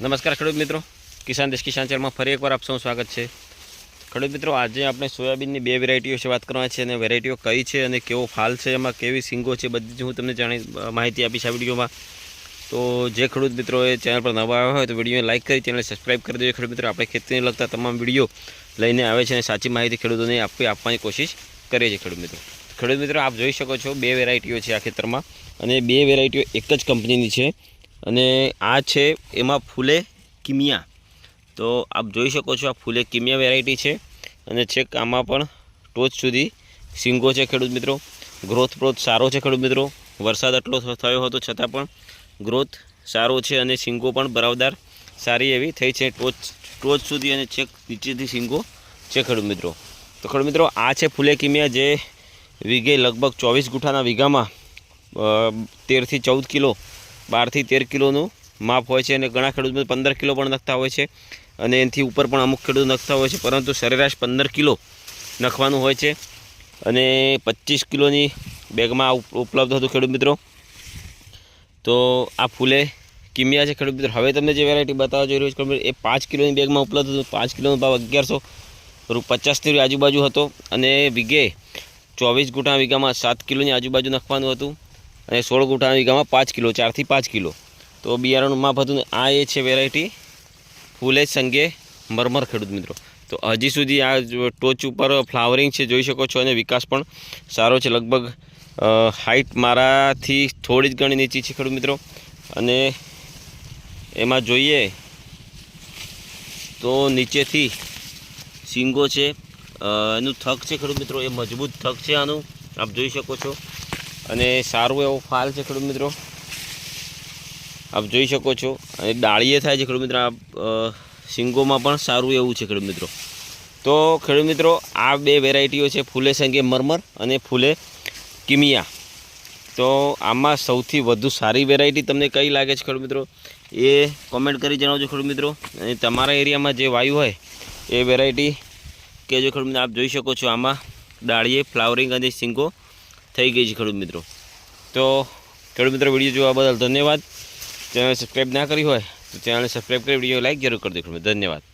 નમસ્કાર ખેડૂત મિત્રો. કિસાન દેશ કિસાન ચેરમાં ફરી એકવાર આપ સૌ સ્વાગત છે. ખેડૂત મિત્રો, આજે આપણે સોયાબીનની બે વેરાયટીઓ વિશે વાત કરવાની છે અને વેરાયટીઓ કઈ છે અને કેવો ફાલ છે, એમાં કેવી સિંગો છે બધી જ હું તમને જાણી માહિતી આપીશ આ વિડીયોમાં. તો જે ખેડૂત મિત્રો એ ચેનલ પર નવા આવ્યા હોય તો વિડીયોને લાઇક કરી ચેનલ સબસ્ક્રાઇબ કરી દેજો. ખેડૂત મિત્રો, આપણે ખેતીને લગતા તમામ વીડિયો લઈને આવે છે અને સાચી માહિતી ખેડૂતોને આપવી, આપવાની કોશિશ કરીએ છીએ ખેડૂત મિત્રો. ખેડૂત મિત્રો, આપ જોઈ શકો છો બે વેરાયટીઓ છે આ ખેતરમાં અને બે વેરાયટીઓ એક જ કંપનીની છે. અને આ છે એમાં ફૂલે કિમિયા. તો આપ જોઈ શકો છો આ ફૂલે કિમિયા વેરાયટી છે. અને છેક આમાં પણ ટોચ સુધી સિંગો છે ખેડૂત મિત્રો. ગ્રોથ પ્રોથ સારો છે ખેડૂત મિત્રો. વરસાદ આટલો થયો હતો છતાં પણ ગ્રોથ સારો છે અને સિંગો પણ બરાવદાર સારી એવી થઈ છે ટોચ ટોચ સુધી અને છેક નીચેથી સિંગો છે ખેડૂત મિત્રો. તો ખેડૂત મિત્રો, આ છે ફૂલે કિમિયા જે વીઘે લગભગ ચોવીસ ગુઠાના વીઘામાં તેરથી ચૌદ કિલો બારથી તેર કિલોનું માપ હોય છે અને ઘણા ખેડૂત પંદર કિલો પણ નખતા હોય છે અને એનાથી ઉપર પણ અમુક ખેડૂત નખતા હોય છે, પરંતુ સરેરાશ પંદર કિલો નખવાનું હોય છે અને પચીસ કિલોની બેગમાં ઉપ- ઉપલબ્ધ હતું ખેડૂત મિત્રો. તો આ ફૂલે કિમિયા છે ખેડૂત મિત્રો. હવે તમને જે વેરાયટી બતાવવા જઈ રહ્યો છું એ પાંચ કિલોની બેગમાં ઉપલબ્ધ હતું. પાંચ કિલોનો ભાવ અગિયારસો રૂ પચાસથી આજુબાજુ હતો અને વીઘે ચોવીસ ગુટા વીઘામાં સાત કિલોની આજુબાજુ નાખવાનું હતું. અને સોળ ગુઠા વીઘામાં પાંચ કિલો, ચારથી પાંચ કિલો. તો બિયારણનું માપ હતું આ એ છે વેરાયટી ફૂલેજ સંગે મરમર ખેડૂત મિત્રો. તો હજી સુધી આ ટોચ ઉપર ફ્લાવરિંગ છે, જોઈ શકો છો અને વિકાસ પણ સારો છે. લગભગ હાઇટ મારાથી થોડી જ ઘણી નીચી છે ખેડૂત મિત્રો. અને એમાં જોઈએ તો નીચેથી સિંગો છે એનું થક છે ખેડૂત મિત્રો. એ મજબૂત થક છે આનું. આપ જોઈ શકો છો. અને સારું એવો ફાલ છે ખેડૂત મિત્રો. આપ જોઈ શકો છો. અને ડાળીએ થાય છે ખેડૂત મિત્રો. આ સિંગોમાં પણ સારું એવું છે ખેડૂત મિત્રો. તો ખેડૂત મિત્રો, આ બે વેરાયટીઓ છે ફૂલે સંગે મરમર અને ફૂલે કિમિયા. તો આમાં સૌથી વધુ સારી વેરાયટી તમને કઈ લાગે છે ખેડૂત મિત્રો? એ કોમેન્ટ કરી જણાવજો ખેડૂત મિત્રો. અને તમારા એરિયામાં જે વાયુ હોય, એ વેરાયટી કે જો ખેડૂત આપ જોઈ શકો છો આમાં ડાળીએ, ફ્લાવરિંગ અને સિંગો થઈ ગઈ છે ખેડૂત મિત્રો. તો ખેડૂત મિત્રો વીડિયો જોવા બદલ ધન્યવાદ. ચેનલ સબસ્ક્રાઈબ ના કરી હોય તો ચેનલને સબસ્ક્રાઈબ કરી વીડિયો લાઈક જરૂર કરી દો ધન્યવાદ.